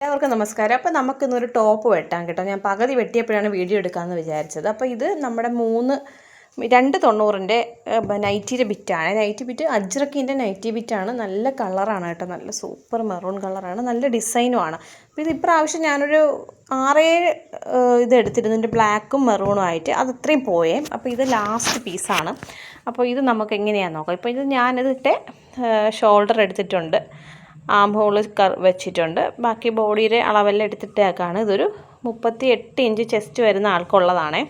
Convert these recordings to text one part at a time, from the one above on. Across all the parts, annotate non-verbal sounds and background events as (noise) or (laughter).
എല്ലാവർക്കും നമസ്കാരം. അപ്പോൾ നമുക്കിന്നൊരു ടോപ്പ് വെട്ടാം കേട്ടോ. ഞാൻ പകുതി വെട്ടിയപ്പോഴാണ് വീഡിയോ എടുക്കാമെന്ന് വിചാരിച്ചത്. അപ്പോൾ ഇത് നമ്മുടെ മൂന്ന് രണ്ട് തൊണ്ണൂറിന്റെ നൈറ്റിയുടെ ബിറ്റാണ്. നൈറ്റി ബിറ്റ് അജ്രക്കിന്റെ നൈറ്റി ബിറ്റാണ്. നല്ല കളറാണ് കേട്ടോ. നല്ല സൂപ്പർ മെറൂൺ കളറാണ്. നല്ല ഡിസൈനുമാണ്. അപ്പോൾ ഇത് ഇപ്രാവശ്യം ഞാനൊരു ആറേഴ് ഇത് എടുത്തിരുന്നുണ്ട് ബ്ലാക്കും മെറൂണും ആയിട്ട്. അത് അത്രയും പോയേ. അപ്പോൾ ഇത് ലാസ്റ്റ് പീസാണ്. അപ്പോൾ ഇത് നമുക്ക് എങ്ങനെയാണെന്ന് നോക്കാം. ഇപ്പോൾ ഇത് ഞാനിതിട്ട് ഷോൾഡർ എടുത്തിട്ടുണ്ട്. ആം ഹോൾ കർ വെച്ചിട്ടുണ്ട്. ബാക്കി ബോഡിയുടെ അളവെല്ലാം എടുത്തിട്ടേക്കാണ്. ഇതൊരു മുപ്പത്തി എട്ട് ഇഞ്ച് ചെസ്റ്റ് വരുന്ന ആൾക്കുള്ളതാണേ.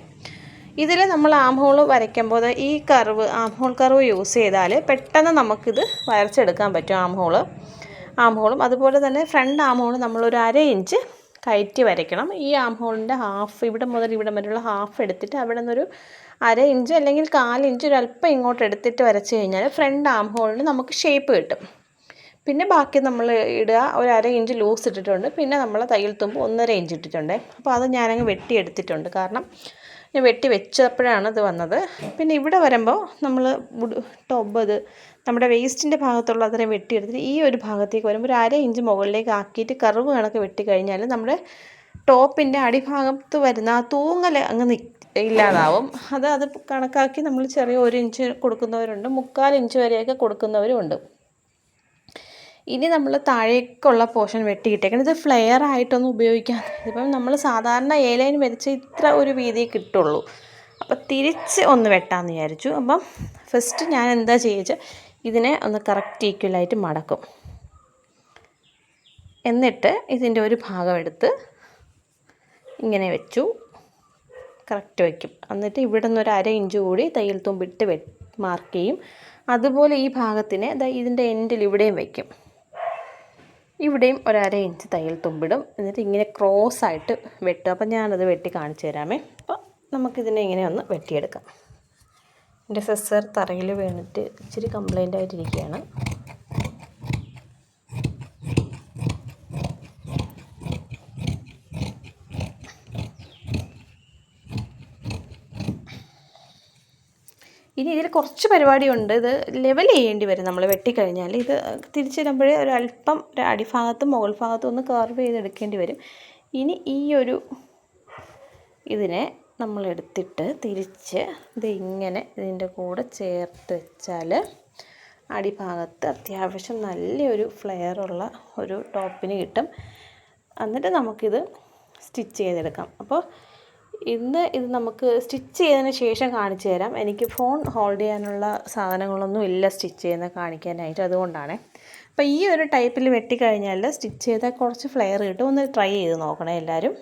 ഇതിൽ നമ്മൾ ആം ഹോൾ വരയ്ക്കുമ്പോൾ ഈ curve arm hole curve use ചെയ്താൽ പെട്ടെന്ന് നമുക്കിത് വരച്ചെടുക്കാൻ പറ്റും ആം ഹോൾ ആം ഹോളും അതുപോലെ തന്നെ ഫ്രണ്ട് ആം ഹോൾ നമ്മളൊരു അര ഇഞ്ച് കയറ്റി വരയ്ക്കണം. ഈ ആം ഹോളിന്റെ ഹാഫ് ഇവിടെ മുതൽ ഇവിടെ വരെയുള്ള ഹാഫ് എടുത്തിട്ട് അവിടെ നിന്നൊരു അര ഇഞ്ച് അല്ലെങ്കിൽ കാലിഞ്ച് ഒരു അല്പം ഇങ്ങോട്ട് എടുത്തിട്ട് വരച്ച് കഴിഞ്ഞാൽ ഫ്രണ്ട് ആം ഹോളിന് നമുക്ക് ഷേപ്പ് കിട്ടും. പിന്നെ ബാക്കി നമ്മൾ ഇടുക ഒരു അര ഇഞ്ച് ലൂസ് ഇട്ടിട്ടുണ്ട്. പിന്നെ നമ്മൾ തയ്യൽ തുമ്പ് ഒന്നര ഇഞ്ച് ഇട്ടിട്ടുണ്ട്. അപ്പോൾ അത് ഞാനങ്ങ് വെട്ടി എടുത്തിട്ടുണ്ട്. കാരണം ഞാൻ വെട്ടി വെച്ചപ്പോഴാണ് ഇത് വന്നത്. പിന്നെ ഇവിടെ വരുമ്പോൾ നമ്മൾ ടോബ് ഇത് നമ്മുടെ വേസ്റ്റിന്റെ ഭാഗത്തുള്ള അതിനെ വെട്ടിയെടുത്തിട്ട് ഈ ഒരു ഭാഗത്തേക്ക് വരുമ്പോൾ ഒരു അര ഇഞ്ച് മുകളിലേക്ക് ആക്കിയിട്ട് കർവ് കണക്ക് വെട്ടി കഴിഞ്ഞാൽ നമ്മുടെ ടോപ്പിന്റെ അടിഭാഗത്ത് വരുന്ന ആ തൂങ്ങൽ അങ്ങ് ഇല്ലാതാവും. അത് അത് കണക്കാക്കി നമ്മൾ ചെറിയ ഒരു ഇഞ്ച് കൊടുക്കുന്നവരുണ്ട്. മുക്കാൽ ഇഞ്ച് വരെയൊക്കെ കൊടുക്കുന്നവരും ഉണ്ട് ഇനി നമ്മൾ താഴേക്കുള്ള പോർഷൻ വെട്ടിയിട്ടേക്കണം. ഇത് ഫ്ലെയർ ആയിട്ടൊന്നും ഉപയോഗിക്കാൻ (laughs) ഇതിപ്പം നമ്മൾ സാധാരണ എ ലൈൻ വരച്ച് ഇത്ര ഒരു വീതി കിട്ടുള്ളൂ. അപ്പം തിരിച്ച് ഒന്ന് വെട്ടാമെന്ന് വിചാരിച്ചു. അപ്പം ഫസ്റ്റ് ഞാൻ എന്താ ചെയ്യുക ഇതിനെ ഒന്ന് കറക്റ്റ് ഈക്വലായിട്ട് മടക്കും. എന്നിട്ട് ഇതിന്റെ ഒരു ഭാഗം എടുത്ത് ഇങ്ങനെ വെച്ചു. കറക്റ്റ് വയ്ക്കും എന്നിട്ട് ഇവിടെ നിന്ന് ഒരു അര ഇഞ്ച് കൂടി തയ്യൽ തുമ്പിട്ട് വെ മാർക്ക് ചെയ്യും. അതുപോലെ ഈ ഭാഗത്തിന് ഇതിന്റെ എൻഡിൽ ഇവിടെയും വയ്ക്കും ഇവിടെയും ഒരര ഇഞ്ച് തയ്യൽ തുമ്പിടും. എന്നിട്ട് ഇങ്ങനെ ക്രോസ് ആയിട്ട് വെട്ടും. അപ്പം ഞാനത് വെട്ടി കാണിച്ചു തരാമേ. അപ്പോൾ നമുക്കിതിനെ ഇങ്ങനെ ഒന്ന് വെട്ടിയെടുക്കാം. എന്റെ സിസ്റ്റർ തറയിൽ വീണിട്ട് ഇച്ചിരി കംപ്ലൈന്റ് ആയിട്ടിരിക്കുകയാണ്. ഇനി ഇതിൽ കുറച്ച് പരിപാടിയുണ്ട്. ഇത് ലെവൽ ചെയ്യേണ്ടി വരും നമ്മൾ വെട്ടിക്കഴിഞ്ഞാൽ ഇത് തിരിച്ചിടുമ്പോഴേ ഒരു അല്പം ഒരു അടിഭാഗത്തും മുകൾ ഭാഗത്തും ഒന്ന് കർവ് ചെയ്തെടുക്കേണ്ടി വരും. ഇനി ഈ ഒരു ഇതിനെ നമ്മൾ എടുത്തിട്ട് തിരിച്ച് ഇത് ഇങ്ങനെ ഇതിന്റെ കൂടെ ചേർത്ത് വെച്ചാൽ അടിഭാഗത്ത് അത്യാവശ്യം നല്ലൊരു ഫ്ലെയറുള്ള ഒരു ടോപ്പിന് കിട്ടും. എന്നിട്ട് നമുക്കിത് സ്റ്റിച്ച് ചെയ്തെടുക്കാം. അപ്പോൾ ഇന്ന് ഇത് നമുക്ക് സ്റ്റിച്ച് ചെയ്തതിന് ശേഷം കാണിച്ചു തരാം. എനിക്ക് ഫോൺ ഹോൾഡ് ചെയ്യാനുള്ള സാധനങ്ങളൊന്നും ഇല്ല സ്റ്റിച്ച് ചെയ്യുന്ന കാണിക്കാനായിട്ട് അതുകൊണ്ടാണ്. അപ്പോൾ ഈ ഒരു ടൈപ്പിൽ വെട്ടിക്കഴിഞ്ഞാൽ സ്റ്റിച്ച് ചെയ്താൽ കുറച്ച് ഫ്ലെയർ കിട്ടും. ഒന്ന് ട്രൈ ചെയ്ത് നോക്കണേ എല്ലാവരും